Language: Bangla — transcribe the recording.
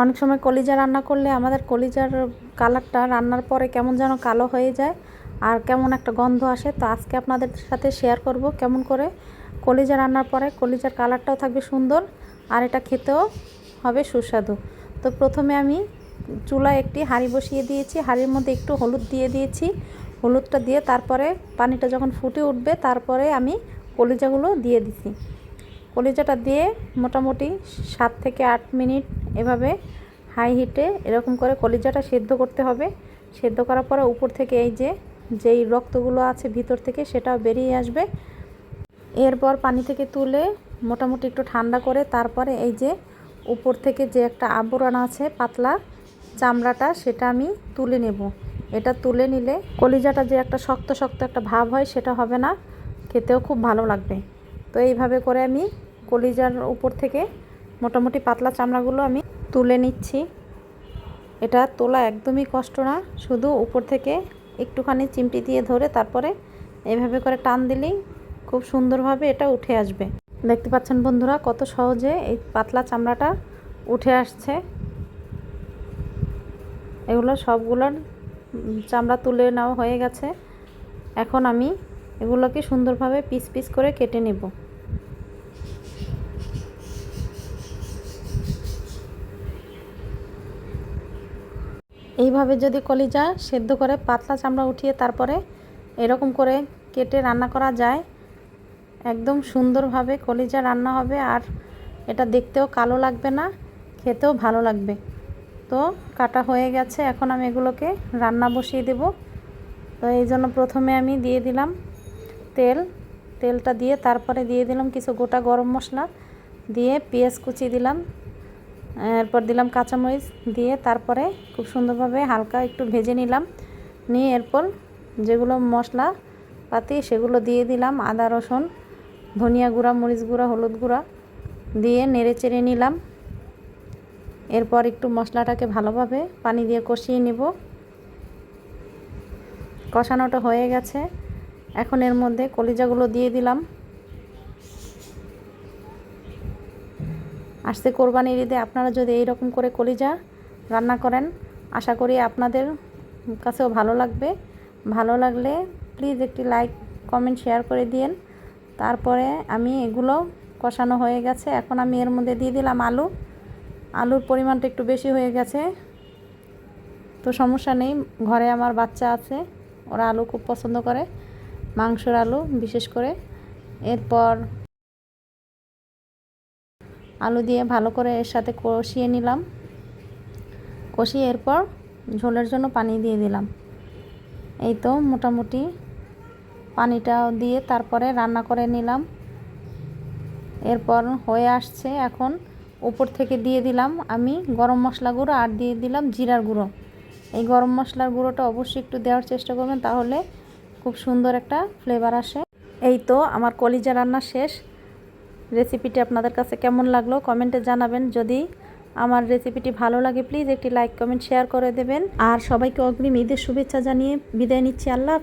অনেক সময় কলিজা রান্না করলে আমাদের কলিজার কালারটা রান্নার পরে কেমন যেন কালো হয়ে যায় আর কেমন একটা গন্ধ আসে। তো আজকে আপনাদের সাথে শেয়ার করব কেমন করে কলিজা রান্নার পরে কলিজার কালারটাও থাকবে সুন্দর আর এটা খেতেও হবে সুস্বাদু। তো প্রথমে আমি চুলায় একটি হাঁড়ি বসিয়ে দিয়েছি। হাঁড়ির মধ্যে একটু হলুদ দিয়ে দিয়েছি। হলুদটা দিয়ে তারপরে পানিটা যখন ফুটে উঠবে তারপরে আমি কলিজাগুলো দিয়ে দিছি। কলিজাটা দিয়ে মোটামুটি সাত থেকে আট মিনিট এভাবে হাই হিটে এরকম করে কলিজাটা সেদ্ধ করতে হবে। সেদ্ধ করার পরে উপর থেকে এই যে, যেই রক্তগুলো আছে ভিতর থেকে সেটাও বেরিয়ে আসবে। এরপর পানি থেকে তুলে মোটামুটি একটু ঠান্ডা করে তারপরে এই যে উপর থেকে যে একটা আবরণ আছে পাতলা চামড়াটা, সেটা আমি তুলে নেব। এটা তুলে নিলে কলিজাটা যে একটা শক্ত শক্ত একটা ভাব হয় সেটা হবে না। খেতেও খুব ভালো লাগবে। তো এইভাবে করে আমি কলিজার উপর থেকে মোটামুটি পাতলা চামড়াগুলো আমি তুলে নিচ্ছি। এটা তোলা একদমই কষ্ট না, শুধু উপর থেকে একটুখানি চিমটি দিয়ে ধরে তারপরে এভাবে করে টান দিলেই খুব সুন্দরভাবে এটা উঠে আসবে। দেখতে পাচ্ছেন বন্ধুরা, কত সহজে এই পাতলা চামড়াটা উঠে আসছে। এগুলো সবগুলোর চামড়া তুলে নেওয়া হয়ে গেছে। এখন আমি এগুলোকে সুন্দরভাবে পিস পিস করে কেটে নেব। এইভাবে যদি কলিজা সেদ্ধ করে পাতলা চামড়া উঠিয়ে তারপরে এরকম করে কেটে রান্না করা যায়, একদম সুন্দরভাবে কলিজা রান্না হবে আর এটা দেখতেও কালো লাগবে না, খেতেও ভালো লাগবে। তো কাটা হয়ে গেছে, এখন আমি এগুলোকে রান্না বসিয়ে দেব। তো এই জন্য প্রথমে আমি দিয়ে দিলাম তেল। তেলটা দিয়ে তারপরে দিয়ে দিলাম কিছু গোটা গরম মশলা, দিয়ে পেঁয়াজ কুচি দিলাম। এরপর দিলাম কাঁচামরিচ দিয়ে তারপরে খুব সুন্দরভাবে হালকা একটু ভেজে নিলাম। নিয়ে এরপর যেগুলো মশলা পাতি, সেগুলো দিয়ে দিলাম আদা, রসুন, ধনিয়া গুঁড়া, মরিচ গুঁড়া, হলুদ গুঁড়া দিয়ে নেড়ে চেড়ে নিলাম। এরপর একটু মশলাটাকে ভালোভাবে পানি দিয়ে কষিয়ে নেব। কষানোটা হয়ে গেছে। এখন এর মধ্যে কলিজাগুলো দিয়ে দিলাম। আসতে কোরবানির ঈদে, আপনারা যদি এই রকম করে কলিজা রান্না করেন, আশা করি আপনাদের কাছেও ভালো লাগবে। ভালো লাগলে প্লিজ একটি লাইক কমেন্ট শেয়ার করে দিন তারপরে আমি এগুলো কষানো হয়ে গেছে। এখন আমি এর মধ্যে দিয়ে দিলাম আলু। আলুর পরিমাণটা একটু বেশি হয়ে গেছে। তো সমস্যা নেই, ঘরে আমার বাচ্চা আছে, ওরা আলু খুব পছন্দ করে, মাংসর আলু বিশেষ করে। এরপর আলু দিয়ে ভালো করে এর সাথে কষিয়ে নিলাম। কষিয়ে এরপর ঝোলের জন্য পানি দিয়ে দিলাম। এই তো মোটামুটি পানিটা দিয়ে তারপরে রান্না করে নিলাম। এরপর হয়ে আসছে এখন উপর থেকে দিয়ে দিলাম আমি গরম মশলা গুঁড়ো আর দিয়ে দিলাম জিরার গুঁড়ো। এই গরম মশলার গুঁড়োটা অবশ্যই একটু দেওয়ার চেষ্টা করবেন, তাহলে খুব সুন্দর একটা ফ্লেভার আসে। এই তো আমার কলিজা রান্না শেষ। রেসিপিটি আপনাদের কাছে কেমন লাগল কমেন্টে জানাবেন। যদি আমার রেসিপিটি ভালো লাগে প্লিজ একটি লাইক কমেন্ট শেয়ার করে দেবেন। আর সবাইকে অগ্রিম ঈদের শুভেচ্ছা জানিয়ে বিদায় নিচ্ছি। আল্লাহ